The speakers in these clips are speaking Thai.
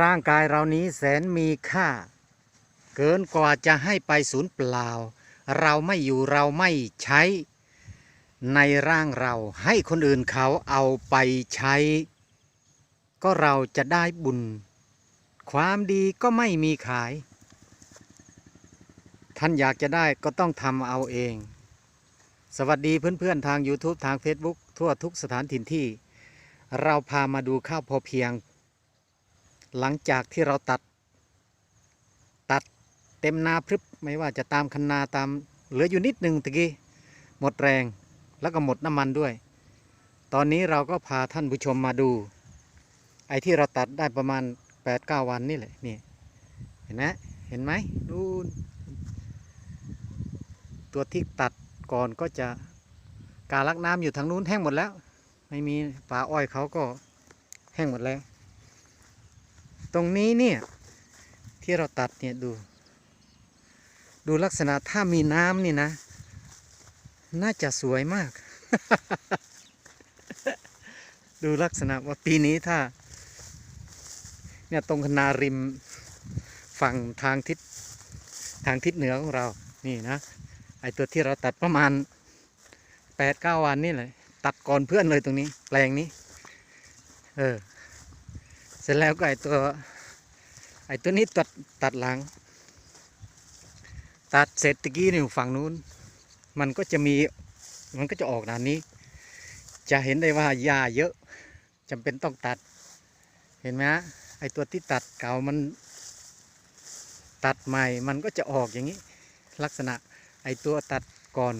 ร่างกายเรานี้แสนมีค่า เกินกว่าจะให้ไปศูนย์เปล่า เราไม่อยู่เราไม่ใช้ ในร่างเราให้คนอื่นเขาเอาไปใช้ ก็เราจะได้บุญ ความดีก็ไม่มีขาย ท่านอยากจะได้ก็ต้องทำเอาเอง สวัสดีเพื่อนๆทาง YouTube ทาง Facebook ทั่วทุกสถานถิ่นที่ เราพามาดูข้าวพอเพียง หลังจากที่เราตัด ตัดเต็มนาพรึบไม่ว่าจะตามคันนาตามเหลืออยู่นิดหนึ่งตะกี้หมดแรงแล้วก็หมดน้ำมันด้วย ตอนนี้เราก็พาท่านผู้ชมมาดู ไอ้ที่เราตัดได้ประมาณ8ปดเก้าวันนี่แหละนี่เห็นไหมเห็นไหมดูนตัวที่ตัดก่อนก็จะกาลักน้ำอยู่ทางนู้นแห้งหมดแล้ว ไม่มีป่าอ้อยเขาก็แห้งหมดแล้ว ตรงนี้เนี่ยที่เราตัดเนี่ยดู ดูลักษณะถ้ามีน้ำนี่นะ น่าจะสวยมาก ดูลักษณะว่าปีนี้ถ้า เนี่ยตรงคนาริมฝั่งทางทิศทางทิศเหนือของเรา นี่นะ ไอตัวที่เราตัดประมาณแปดเก้าวันนี่เลย ตัดก่อนเพื่อนเลยตรงนี้ แปลงนี้ เออ เสร็จแล้วก็ไอตัวไอตัวนี้ตัดตัดหลัง ตัดเสร็จตะกี้นี่ฝั่งนู้น มันก็จะมีมันก็จะออกด้านนี้ จะเห็นได้ว่าหญ้าเยอะจำเป็นต้องตัด เห็นไหมฮะไอตัวที่ตัดเก่ามันตัดใหม่มันก็จะออกอย่างนี้ ลักษณะไอตัวตัดก่อน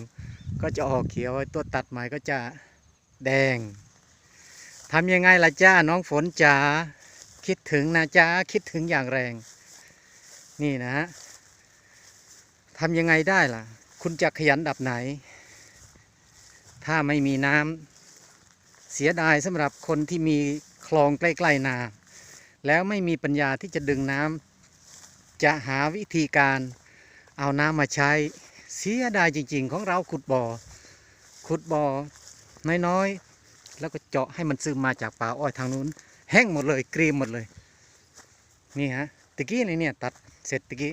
ก็จะออกเขียวไอตัวตัดใหม่ก็จะแดงทำยังไงล่ะจ้าน้องฝนจ๋า คิดถึงนะจ้าคิดถึงอย่างแรง นี่นะฮะทำยังไงได้ล่ะ คุณจะขยันดับไหน ถ้าไม่มีน้ำเสียดายสำหรับคนที่มีคลองใกล้ๆนา แล้วไม่มีปัญญาที่จะดึงน้ำจะหาวิธีการเอาน้ำมาใช้ เสียดายจริง ๆ ของเราขุดบ่อขุดบ่อน้อยๆ แล้วก็เจาะให้มันซึมมาจากป่าอ้อยทางนู้น แห้งหมดเลยกรีมหมดเลย นี่ฮะตะกี้นี่เนี่ยตัดเสร็จตะกี้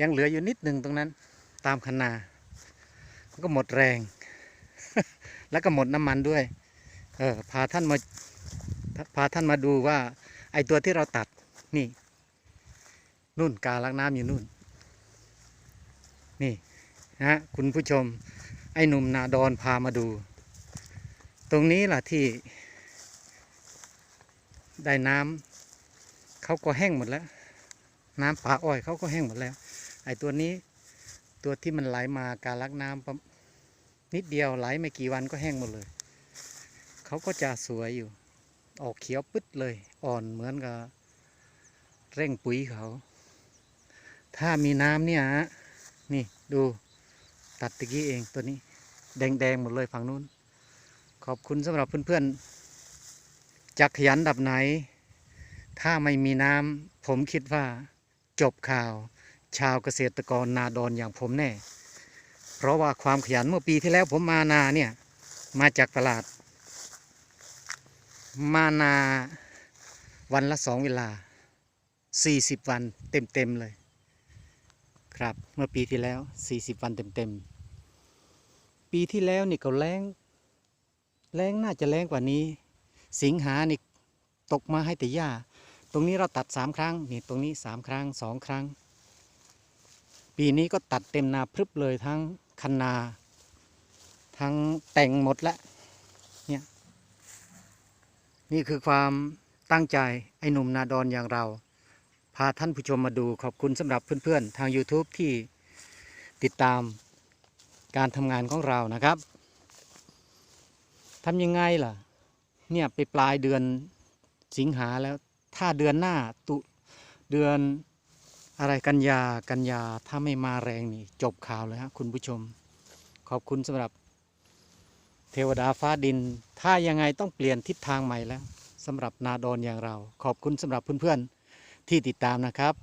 ยังเหลืออยู่นิดหนึ่งตรงนั้น ตามคันนาก็หมดแรง แล้วก็หมดน้ำมันด้วย เออพาท่านมาพาท่านมาดูว่า ไอตัวที่เราตัดนี่ นู่นกาลักน้ำอยู่นู่น นี่นะคุณผู้ชม ไอหนุ่มนาดอนพามาดู ตรงนี้ล่ะที่ ได้น้ำเขาก็แห้งหมดแล้ว น้ำป่าอ้อยเขาก็แห้งหมดแล้ว ไอ้ตัวนี้ตัวที่มันไหลมาการลักน้ำประนิดเดียวไหลไม่กี่วันก็แห้งหมดเลย เขาก็จะสวยอยู่ ออกเขียวปึ๊ดเลย อ่อนเหมือนกับเร่งปุ๋ยเขา ถ้ามีน้ำเนี่ยฮะนี่ดูตัดตะกี้เองตัวนี้ แดงๆหมดเลยฝั่งนู้น ขอบคุณสำหรับเพื่อนๆ จักขยันดับไหน ถ้าไม่มีน้ำผมคิดว่าจบข่าว ชาวเกษตรกรนาดอนอย่างผมแน่ เพราะว่าความขยันเมื่อปีที่แล้วผมมานาเนี่ยมาจากตลาด มานาวันละสองเวลา 40 วันเต็มๆเลย ครับเมื่อปีที่แล้ว 40 วันเต็มๆปีที่แล้วนี่ก็แรงแรงน่าจะแรงกว่านี้ สิงหานี่ตกมาให้แต่หญ้า ตรงนี้เราตัดสามครั้งนี่ตรงนี้สามครั้งสองครั้ง ปีนี้ก็ตัดเต็มนาพรึบเลยทั้งคันนา ทั้งแต่งหมดละเนี่ยนี่คือความตั้งใจไอ้หนุ่มนาดอนอย่างเรา พาท่านผู้ชมมาดูขอบคุณสำหรับเพื่อนๆ ทาง YouTube ที่ติดตามการทำงานของเรานะครับทำยังไงล่ะ เนี่ยไปปลายเดือนสิงหาแล้ว ถ้าเดือนหน้าตุเดือนอะไรกันยากันยาถ้าไม่มาแรงนี่ จบข่าวเลยฮะคุณผู้ชม ขอบคุณสำหรับ เทวดาฟ้าดิน ถ้ายังไงต้องเปลี่ยนทิศทางใหม่แล้วสำหรับนาดอนอย่างเรา ขอบคุณสำหรับเพื่อนๆที่ติดตามนะครับ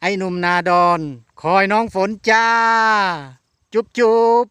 ไอ้หนุ่มนาดอน คอยน้องฝนจ้า จุ๊บจุ๊บ